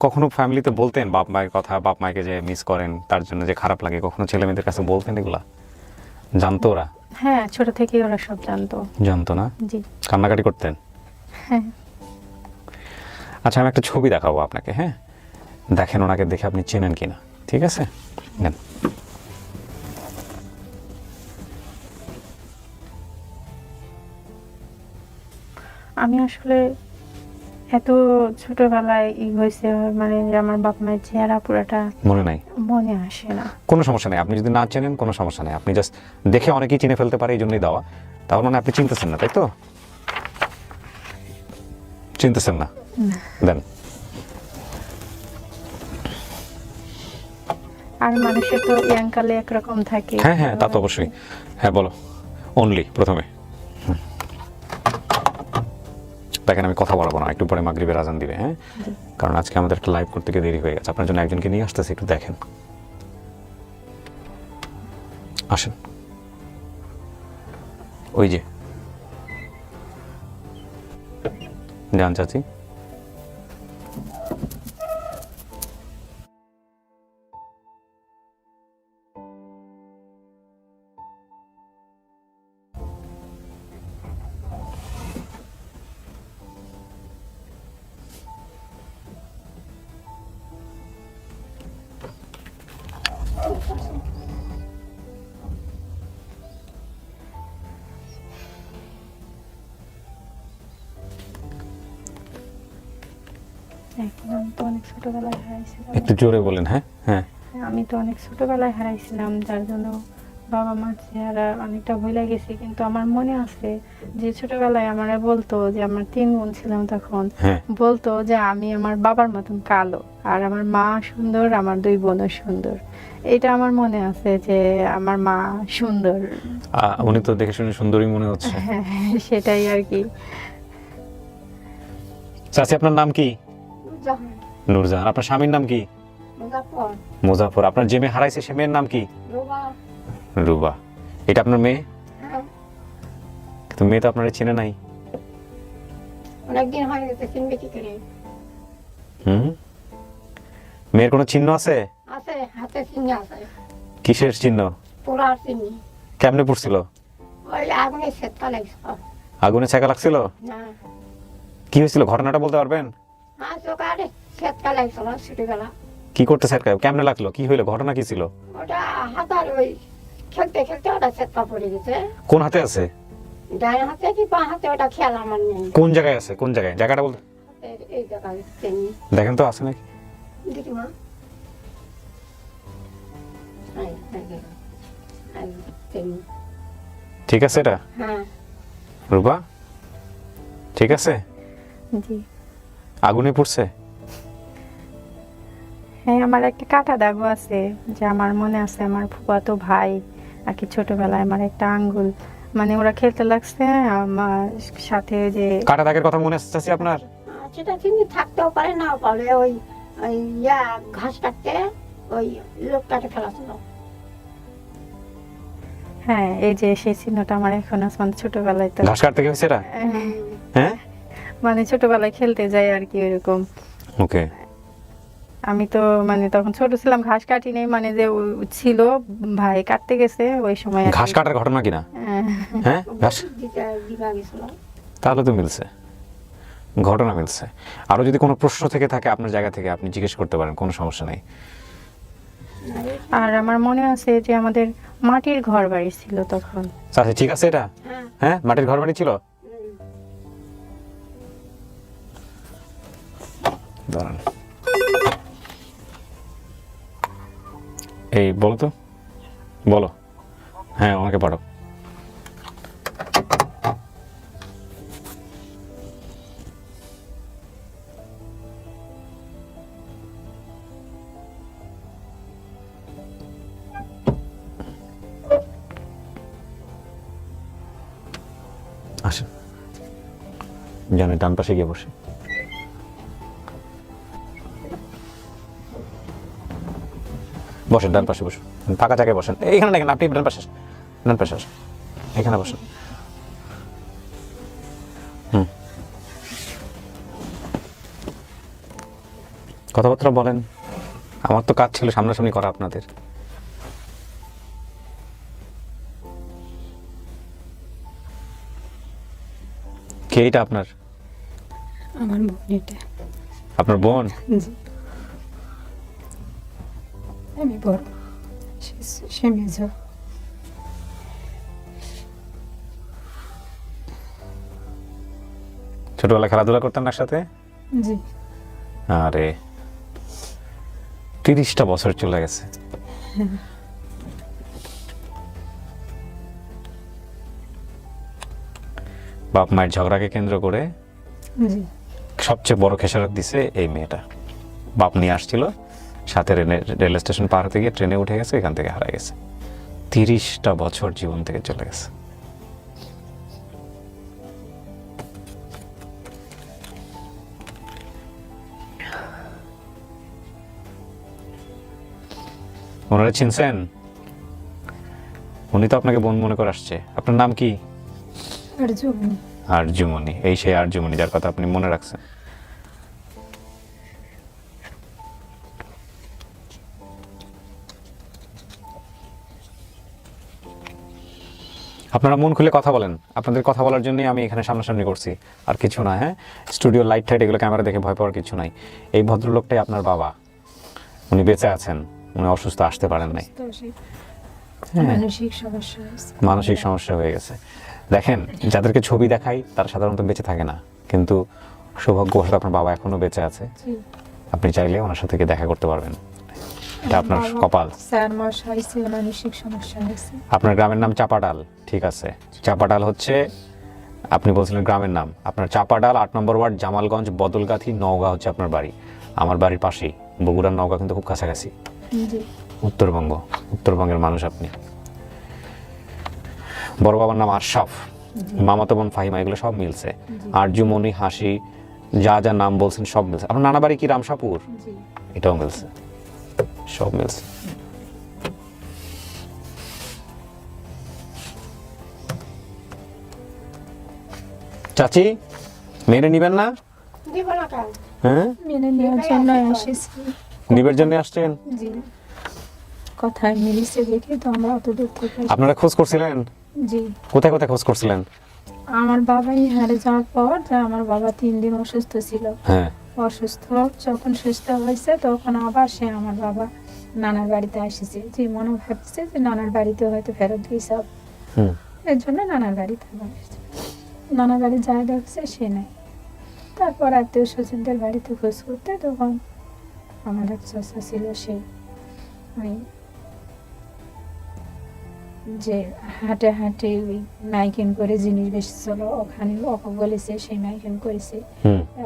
কখনো ফ্যামিলিতে বলতেন বাপ মায়ের কথা বাপ মাকে যে মিস করেন তার জন্য যে খারাপ লাগে কখনো ছেলে মেয়েদের কাছে বলতেন এগুলা? জানতো ওরা? হ্যাঁ ছোট থেকেই ওরা সব জানতো। জানতো না? জি। কান্নাকাটি করতেন? হ্যাঁ। আচ্ছা আমি একটা ছবি দেখাবো আপনাকে হ্যাঁ? দেখেন ওনাকে দেখে আপনি চেনেন কিনা ঠিক আছে? নেন। আমি আসলে এত ছোটবেলায় ই হয়েছে মানে আমার বাপ মায়ের চেহারা পুরাটা মনে নাই? মনে আসে না। কোনো সমস্যা নেই আপনি যদি না চেনেন কোনো সমস্যা নেই। আপনি জাস্ট দেখে অনেকেই চিনে ফেলতে পারে এই জন্যই দেওয়া। তাহলে মানে আপনি চিনতেছেন না তাই তো? চিনতেছেন না? দেন। আর মানুষের তো ইয়াংকালে একরকম থাকে। হ্যাঁ হ্যাঁ তা তো অবশ্যই। হ্যাঁ বলো। অনলি প্রথমে হুম। দেখেন আমি কথা বলব না, একটু পরে মাগরিবের আজান দিবে হ্যাঁ? কারণ আজকে আমাদের একটা লাইভ করতে গিয়ে দেরি হয়ে গেছে। আপনার জন্য একজনকে নিয়ে আসতেছি, একটু দেখেন। আসেন। ওই যে। জান চাচি। তো অনেক ছোটবেলায় হারাইছিলাম। একটু জোরে বলেন হ্যাঁ? হ্যাঁ। আমি তো অনেক ছোটবেলায় হারাইছিলাম যার জন্য বাবা মার চেহারা অনেকটা ভুলে গেছি কিন্তু আমার মনে আছে যে ছোটবেলায় আমারে বলতো যে আমার তিন বোন ছিলাম তখন হ্যাঁ। বলতো যে আমি আমার বাবার মতন কালো আর আমার মা সুন্দর আমার দুই বোনও সুন্দর। এটা আমার মনে আছে যে আমার মা সুন্দর। উনি তো দেখে শুনে সুন্দরী মনে হচ্ছে। হ্যাঁ, সেটাই আর কি। চাচি আপনার নাম কি? নূরজাহান আপনার স্বামীর নাম কি? মুজাফর আপনার যে মেয়ে হারাইছে সে মেয়ের নাম কি? রুবা। এটা আপনার মেয়ে? কিন্তু মেয়ে তো আপনার চিনে নাই। অনেকদিন হয়ে গেছে চিনবে কি করে? হুম? মেয়ের কোনো চিহ্ন আছে? আছে হাতে চিনি আছে। কিসের চিহ্ন? পোড়ার চিনি কেমনে পড়ছিল? ওই আগুনে সেটকা লাগছিল। আগুনে ছাকা লাগছিল? না। কি হয়েছিল? ঘটনাটা বলতে পারবেন? কি করতে স্যার কেমনে লাগল? কি হইল? ঘটনা কি ছিল? ওটা হাতার ওই খেলতে খেলতে ওটা সেটকা পড়ে গেছে। কোন হাতে আছে? ডান হাতে কি বাঁ হাতে? ওটা খেয়াল আমার নেই। কোন জায়গায় আছে? কোন জায়গায়? জায়গাটা এই- জায়গায় দেখেন তো আছে নাকি? দেখি মা। ঠিক আছে এটা? হ্যাঁ। রূপা? ঠিক আছে? জি। আগুনে পড়ছে? হ্যাঁ আমার একটা কাটা দাগও আছে যে আমার মনে আছে আমার ফুফাতো ভাই আর কি ছোটবেলায় আমার একটা আঙ্গুল। মানে ওরা খেলতে লাগছে আমার সাথে যে কাটা দাগের কথা মনে আসছে আপনার? সেটা চিনি থাকতেও পারে নাও পারে ওই ওই ইয়া ঘাস কাটতে ওই লোকটাকে ফেলাছিল হ্যাঁ এই যে সেই চিহ্নটা আমার এখন আছে মানে ছোটবেলায় তো। ঘাস কাটতে হয়েছে এটা হ্যাঁ? মানে ছোটবেলায় খেলতে যাই আর কি এরকম ওকে আমি তো মানে তখন ছোট ছিলাম ঘাস কাটি নেই মানে যে ছিল ভাই কাটতে গেছে ওই সময় ঘাস কাটার ঘটনা কিনা আহ, হ্যাঁ। ঘাস? তাহলে তো মিলছে। ঘটনা মিলছে। আরও যদি কোনো প্রশ্ন থেকে থাকে আপনার জায়গা থেকে আপনি জিজ্ঞেস করতে পারেন কোনো সমস্যা নেই। আর আমার মনে আছে যে আমাদের মাটির ঘর বাড়ি ছিল তখন। আচ্ছা ঠিক আছে এটা? হ্যাঁ। হ্যাঁ? মাটির ঘর বাড়ি ছিল? দাঁড়ান। এই বলো তো। বলো। হ্যাঁ আমাকে পাঠো আসেন। জানে ডান পাশে গিয়ে বসে। বসেন ডান পাশে বসুন। ফাঁকা জায়গায় বসেন। এইখানে দেখেন আপনি ডান পাশে। ডান পাশে আসেন। এখানে বসেন। হুম। কথাবার্তা বলেন। আমার তো কাজ ছিল সামনাসামনি করা আপনাদের। কে এটা আপনার? আমার বোন এটা। আপনার বোন? বড় সে- মেজো ছোটবেলায় খেলাধুলা করতেন না সাথে জি আরে তিরিশটা বছর চলে গেছে বাপ মায়ের ঝগড়াকে কেন্দ্র করে সবচেয়ে বড় খেসারত দিছে এই মেয়েটা বাপ নিয়ে আসছিল সাথে রেলে স্টেশন পার হতে গিয়ে ট্রেনে উঠে গেছে এখান থেকে হারা গেছে। তিরিশটা বছর জীবন থেকে চলে গেছে। ওনারা চিনছেন? উনি তো আপনাকে বোন মনে করে আসছে। আপনার নাম কি? আর জমি আর্যমণি এই সেই আর্যমণি যার কথা আপনি মনে রাখছেন। আপনারা মন খুলে কথা বলেন। আপনাদের কথা বলার জন্যই আমি এখানে সামনাসামনি করছি। আর কিছু না হ্যাঁ? স্টুডিও লাইট টাইট এগুলো ক্যামেরা দেখে ভয় পাওয়ার কিছু নাই। এই ভদ্রলোকটাই আপনার বাবা। উনি বেঁচে আছেন। উনি অসুস্থ আসতে পারেন নাই। হ্যাঁ। মানসিক সমস্যা হয়েছে। মানসিক সমস্যা হয়ে গেছে। দেখেন যাদেরকে ছবি দেখাই তারা সাধারণত বেঁচে থাকে না। কিন্তু সৌভাগ্যবশত আপনার বাবা এখনও বেঁচে আছে। আপনি চাইলে ওনার সাথে দেখা করতে পারবেন। এটা আপনার কপাল। মাস হয়েছে মানসিক সমস্যা হয়েছে। আপনার গ্রামের নাম চাপাডাল ঠিক আছে। চাপাডাল হচ্ছে আপনি বলছিলেন গ্রামের নাম। আপনার চাপাডাল আট নম্বর ওয়ার্ড জামালগঞ্জ বদলগাথি নওগাঁ হচ্ছে আপনার বাড়ি। আমার বাড়ির পাশেই। বগুড়ার নওগাঁ কিন্তু খুব কাছাকাছি। জি। উত্তরবঙ্গ উত্তরবঙ্গের মানুষ আপনি। বড় বাবার নাম আশরাফ মামাতো বোন ফাহিমা এগুলো সব মিলছে। আরজুমনি হাসি যা যা নাম বলছেন সব মিলছে। আপনার নানা বাড়ি কি রামসাপুর? জি। এটাও মিলছে। সব মিলছে চাচি মেনে নিবেন না? দিব না কেন? হ্যাঁ? মেনে নিবের জন্য আসছেন? কথায় মিলিছে দেখে তো আমরা অত দূর থেকে আপনারা খোঁজ করছিলেন? জি। কোথায় কোথায় খোঁজ করছিলেন? আমার বাবাই হারে যাওয়ার পর আমার বাবা তিন দিন অসুস্থ ছিল। হ্যাঁ। অসুস্থ। যখন সুস্থ হয়েছে তখন আবার সে আমার বাবা নানার বাড়িতে আসেছে। যে মনে ভাবছে যে নানার বাড়িতে হয়তো ফেরত দিয়ে সব হুম। এর জন্য নানার বাড়িতে আবার নানা নানার বাড়ি যা দেখছে সে নেই। তারপর আত্মীয় স্বজনদের বাড়িতে খোঁজ করতে তখন আমার এক চাষা ছিল সে। ওই যে হাটে হাটে ওই মাইকিং করে জিনিস বেশি ওখানে ওকে বলেছে সেই মাইকিং করেছে।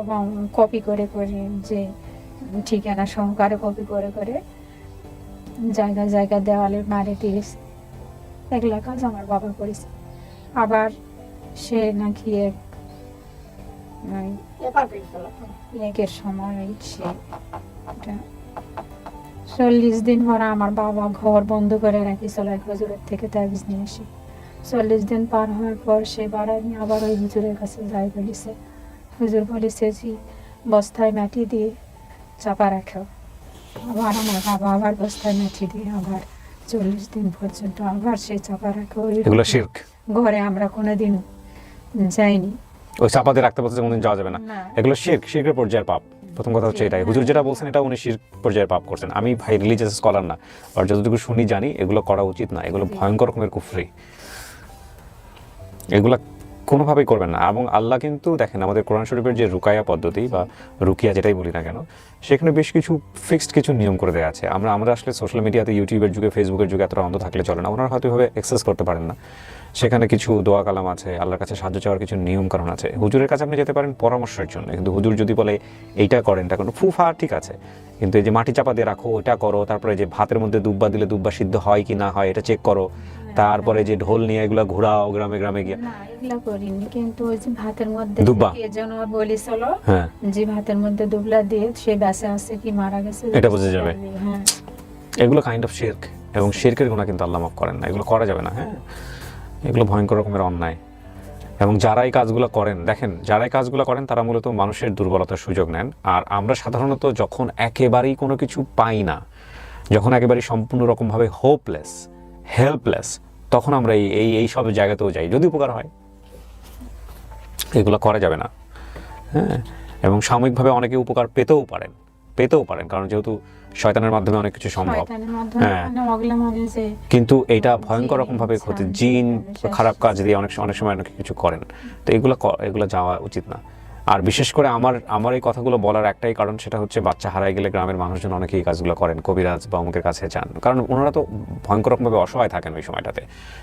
এবং কপি করে করে যে ঠিকানা সহকারে কপি করে করে জায়গা জায়গা দেওয়ালে মারে দিয়েছে এগুলা কাজ আমার বাবা করেছে। আবার সে নাকি এক একের সময় সে এটা চল্লিশ দিন পরে আমার বাবা ঘর বন্ধ করে রাখিছিল এক হুজুরের থেকে তাবিজ নিয়ে এসে। চল্লিশ দিন পার হওয়ার পর সে বাড়াই নিয়ে আবার ওই হুজুরের কাছে যাই বলেছে হুজুর বলেছে যে বস্তায় মাটি দিয়ে চাপা রাখো। আবার আমার বাবা আবার বস্তায় মাটি দিয়ে আবার চল্লিশ দিন পর্যন্ত আবার সে চাপা রাখো। ওই এগুলো শির্ক? ঘরে আমরা কোনোদিন যাইনি। ওই চাপাতে রাখতে বলতে কোনদিন যাওয়া যাবে না। না। এগুলো শির্ক? শির্কের পর্যায়ের পাপ। প্রথম কথা হচ্ছে এটাই। হুজুর যেটা বলছেন এটা উনি শির পর্যায়ে পাপ করছেন। আমি ভাই রিলিজিয়াস স্কলার না, আর যতটুকু শুনি জানি, এগুলো করা উচিত না। এগুলো ভয়ঙ্কর রকমের কুফরি। এগুলা কোনোভাবেই করবেন না। এবং আল্লাহ কিন্তু দেখেন আমাদের কোরআন শরীফের যে রুকায়া পদ্ধতি বা রুকিয়া যেটাই বলি না কেন, সেখানে বেশ কিছু ফিক্সড কিছু নিয়ম করে দেওয়া আছে। আমরা আমরা আসলে সোশ্যাল মিডিয়াতে ইউটিউবের যুগে, ফেসবুকের যুগে এতটা অন্ধ থাকলে চলে না। ওনারা হয়তো এভাবে এক্সেস করতে পারেন না। সেখানে কিছু দোয়া কালাম আছে, আল্লাহর কাছে সাহায্য চাওয়ার কিছু নিয়ম কারণ আছে। হুজুরের কাছে আপনি যেতে পারেন পরামর্শের জন্য। কিন্তু হুজুর যদি বলে, এইটা করেন তা কোনো ফুফা ঠিক আছে। কিন্তু এই যে মাটি চাপা দিয়ে রাখো, ওটা করো, তারপরে যে ভাতের মধ্যে দুব্বা দিলে দুব্বা সিদ্ধ হয় কি না হয়, এটা চেক করো। তারপরে যে ঢোল নিয়ে এগুলো ঘোরাও গ্রামে গ্রামে গিয়ে। না এগুলা করিনি কিন্তু ওই যে ভাতের মধ্যে দুব্বা? কে যেন বলেছিল হ্যাঁ। যে ভাতের মধ্যে দুবলা দিয়ে সে বেঁচে আছে কি মারা গেছে এটা বোঝা যাবে। হ্যাঁ। এগুলো কাইন্ড অফ শির্ক এবং শির্কের গুণা কিন্তু আল্লাহ মাফ করেন না এগুলো করা যাবে না হ্যাঁ। এগুলো ভয়ঙ্কর রকমের অন্যায়। এবং যারা এই কাজগুলো করেন দেখেন যারা এই কাজগুলো করেন তারা মূলত মানুষের দুর্বলতার সুযোগ নেন। আর আমরা সাধারণত যখন একেবারেই কোনো কিছু পাই না যখন একেবারেই সম্পূর্ণ রকমভাবে হোপলেস হেল্পলেস তখন আমরা এই এই সব জায়গাতেও যাই। যদি উপকার হয়। এগুলো করা যাবে না। হ্যাঁ? এবং সাময়িকভাবে অনেকে উপকার পেতেও পারেন। পেতেও পারেন কারণ যেহেতু শয়তানের মাধ্যমে অনেক কিছু সম্ভব। হ্যাঁ। কিন্তু এটা ভয়ঙ্কর রকম ভাবে ক্ষতি। জিন খারাপ কাজ দিয়ে অনেক অনেক সময় অনেক কিছু করেন। তো এগুলো এগুলো যাওয়া উচিত না। আর বিশেষ করে আমার আমার এই কথাগুলো বলার একটাই কারণ সেটা হচ্ছে বাচ্চা হারাই গেলে গ্রামের মানুষজন অনেকেই কাজগুলো করেন। কবিরাজ বা অমুকের কাছে যান। কারণ ওনারা তো ভয়ঙ্কর রকমভাবে অসহায় থাকেন ওই সময়টাতে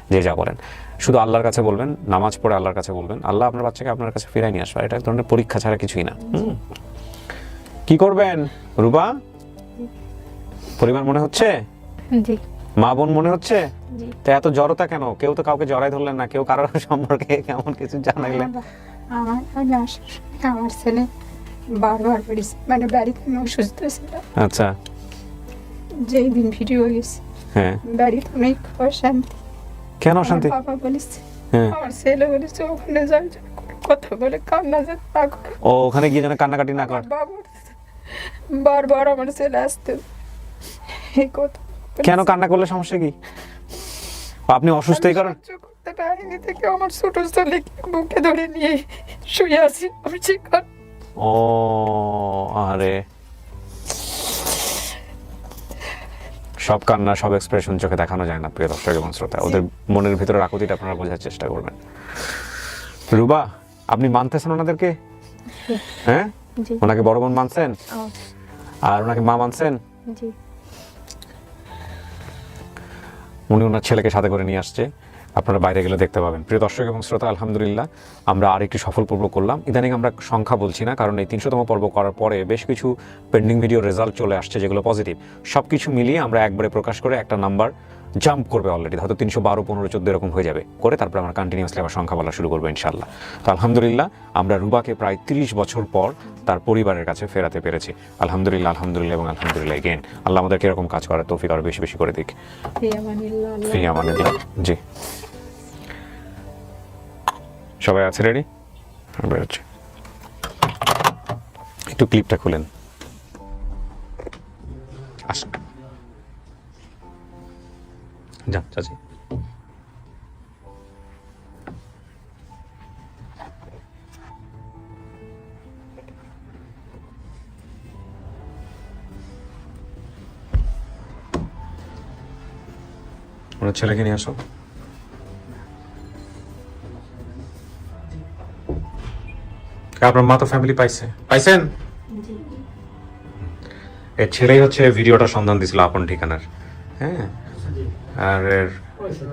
যে যা করেন শুধু আল্লাহর কাছে বলবেন নামাজ পড়ে আল্লাহর কাছে বলবেন আল্লাহ আপনার বাচ্চাকে আপনার কাছে ফিরাই নিয়ে আসবে। এটা এক ধরনের পরীক্ষা ছাড়া কিছুই না। কি করবেন? রুবা? পরিবার মনে হচ্ছে? জি। মা বোন মনে হচ্ছে? তা এত জড়তা কেন? কেউ তো কাউকে জড়াই ধরলেন না কেউ কারোর সম্পর্কে কেমন কিছু জানাইলেন? আমার- আমি আসার সময় আমার ছেলে বারবার পড়েছে। মানে বাড়িতে আমি অসুস্থ ছিল আচ্ছা। যেই দিন ভিডিও গেছে হ্যাঁ। বাড়িতে অনেক অশান্তি। কেন আমার শান্তি বাবা বলেছে হ্যাঁ। আমার ছেলে বলেছে ওখানে যাই কথা বলে কান্না যেন না করে। ও ওখানে গিয়ে যেন কান্নাকাটি না কর। বারবার আমার ছেলে আসতে এই কথা কেন কান্না করলে সমস্যা কি? আপনি অসুস্থ এই কারণ করতে পারিনি থেকে আমার ছোট ছেলে বুকে ধরে নিয়ে শুয়ে আছি আমি সেখানে ও আরে। সব কান্না সব এক্সপ্রেশন চোখে দেখানো যায় না প্রিয় দর্শক এবং শ্রোতা। ওদের মনের ভিতরে আকুতিটা আপনারা বোঝার চেষ্টা করবেন। রুবা আপনি মানতেছেন ওনাদেরকে? হ্যাঁ? ওনাকে বড় বোন মানছেন? আর ওনাকে মা মানছেন? উনি ওনার ছেলেকে সাথে করে নিয়ে আসছে। আপনারা বাইরে গেলে দেখতে পাবেন। প্রিয় দর্শক এবং শ্রোতা, আলহামদুলিল্লাহ, আমরা আরেকটি সফল পর্ব করলাম। ইদানিং আমরা সংখ্যা বলছি না, কারণ এই তিনশোতম পর্ব করার পরে বেশ কিছু পেন্ডিং ভিডিও রেজাল্ট চলে আসছে যেগুলো পজিটিভ সব কিছু মিলিয়ে আমরা একবারে প্রকাশ করে একটা নাম্বার জাম্প করবে অলরেডি হয়তো তিনশো বারো পনেরো চোদ্দ এরকম হয়ে যাবে। করে তারপরে আমরা কন্টিনিউসলি আবার সংখ্যা বলা শুরু করব ইনশাল্লাহ তো আলহামদুলিল্লাহ আমরা রুবাকে প্রায় তিরিশ বছর পর তার পরিবারের কাছে ফেরাতে পেরেছি। আলহামদুলিল্লাহ আলহামদুলিল্লাহ এবং আলহামদুলিল্লাহ গেন আল্লাহ আমাদেরকে এরকম কাজ করার তৌফিক আরও বেশি বেশি করে দিক। জি। সবাই আছে রেডি বেরোচ্ছে। একটু ক্লিপটা খুলেন। আসেন। যান চাচি ওনার ছেলেকে নিয়ে আসো। আপনার মা তো ফ্যামিলি পাইছে। পাইছেন? এর ছেলেই হচ্ছে ভিডিওটা সন্ধান দিছিল আপন ঠিকানার। হ্যাঁ? আর এর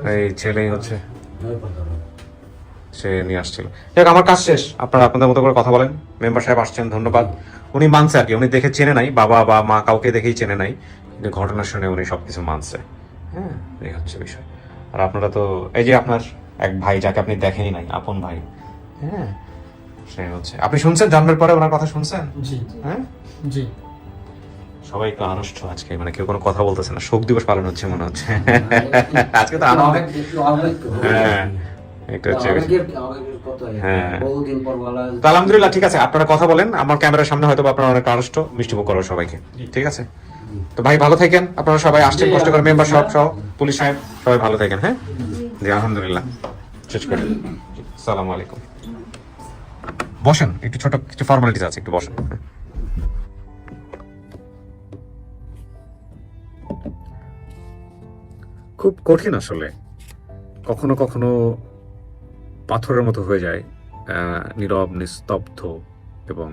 এই ছেলেই হচ্ছে সে নিয়ে আসছিল। দেখ আমার কাজ শেষ। আপনারা আপনাদের মতো করে কথা বলেন। মেম্বার সাহেব আসছেন ধন্যবাদ। উনি মানছে আর কি। উনি দেখে চেনে নাই বাবা বা মা কাউকে দেখেই চেনে নাই। কিন্তু ঘটনা শুনে উনি সবকিছু মানছে। হ্যাঁ এই হচ্ছে বিষয়। আর আপনারা তো এই যে আপনার এক ভাই যাকে আপনি দেখেনি নাই আপন ভাই হ্যাঁ সে হচ্ছে। আপনি শুনছেন? জন্মের পরে ওনার কথা শুনছেন? জি। হ্যাঁ? জি। সবাই একটু আনুষ্ঠ আজকে মানে কেউ কোনো কথা বলতেছে না। শোক দিবস পালন হচ্ছে মনে হচ্ছে। আজকে তো আনন্দ হ্যাঁ হ্যাঁ। তো আলহামদুলিল্লাহ ঠিক আছে। আপনারা কথা বলেন। আমার ক্যামেরার সামনে হয়তো আপনারা অনেক আনুষ্ঠ মিষ্টিমুখ করো সবাইকে। ঠিক আছে? তো ভাই ভালো থাকেন। আপনারা সবাই আসছেন কষ্ট করে মেম্বার সব সহ। পুলিশ সাহেব সবাই ভালো থাকেন হ্যাঁ? জি আলহামদুলিল্লাহ। শেষ করি সালাম আলাইকুম। বসেন। একটু ছোট কিছু ফর্মালিটিস আছে একটু বসেন। খুব কঠিন আসলে। কখনো কখনো পাথরের মতো হয়ে যায় নীরব, নিস্তব্ধ এবং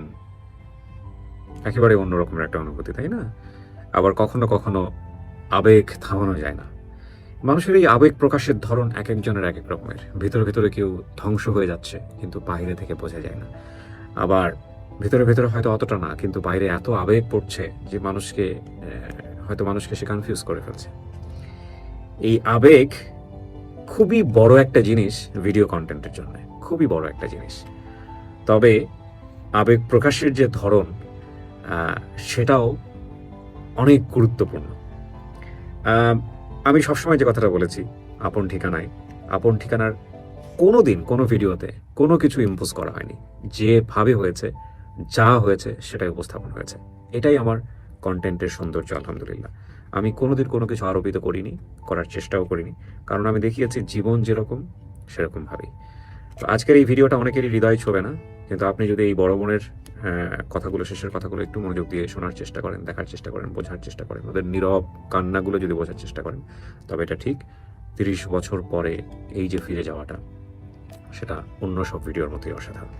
একেবারে অন্যরকমের একটা অনুভূতি, তাই না? আবার কখনো কখনো আবেগ থামানো যায় না। মানুষের এই আবেগ প্রকাশের ধরন এক একজনের এক এক রকমের। ভিতরে ভিতরে কেউ ধ্বংস হয়ে যাচ্ছে, কিন্তু বাইরে থেকে বোঝা যায় না। আবার ভিতরে ভিতরে হয়তো অতটা না, কিন্তু বাইরে এত আবেগ পড়ছে যে মানুষকে হয়তো মানুষকে সে কনফিউজ করে ফেলছে। এই আবেগ খুবই বড় একটা জিনিস ভিডিও কন্টেন্টের জন্য, খুবই বড় একটা জিনিস। তবে আবেগ প্রকাশের যে ধরন সেটাও অনেক গুরুত্বপূর্ণ। আমি সবসময় যে কথাটা বলেছি, আপন ঠিকানায়, আপন ঠিকানার কোনো দিন, কোনো ভিডিওতে কোনো কিছু ইম্পোজ করা হয়নি। যেভাবে হয়েছে, যা হয়েছে, সেটাই উপস্থাপন হয়েছে। এটাই আমার কন্টেন্টের সৌন্দর্য, আলহামদুলিল্লাহ। আমি কোনোদিন কোনো কিছু আরোপিত করিনি, করার চেষ্টাও করিনি। কারণ আমি দেখিয়েছি জীবন যেরকম, সেরকম ভাবেই। তো আজকের এই ভিডিওটা অনেকেরই হৃদয় ছোবে না, কিন্তু আপনি যদি এই বড় বোনের কথাগুলো, শেষের কথাগুলো একটু মনোযোগ দিয়ে শোনার চেষ্টা করেন, দেখার চেষ্টা করেন, বোঝার চেষ্টা করেন, ওদের নীরব কান্নাগুলো যদি বোঝার চেষ্টা করেন, তবে এটা ঠিক তিরিশ বছর পরে এই যে ফিরে যাওয়াটা, সেটা অন্য সব ভিডিওর মতোই অসাধারণ।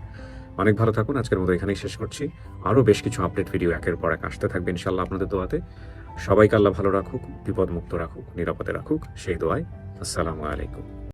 অনেক ভালো থাকুন, আজকের মতো এখানেই শেষ করছি। আরও বেশ কিছু আপডেট ভিডিও একের পর এক আসতে থাকবে ইনশাল্লাহ আপনাদের দোয়াতে। সবাইকে আল্লাহ ভালো রাখুক বিপদমুক্ত রাখুক নিরাপদে রাখুক। সেই দোয়ায় আসসালামু আলাইকুম।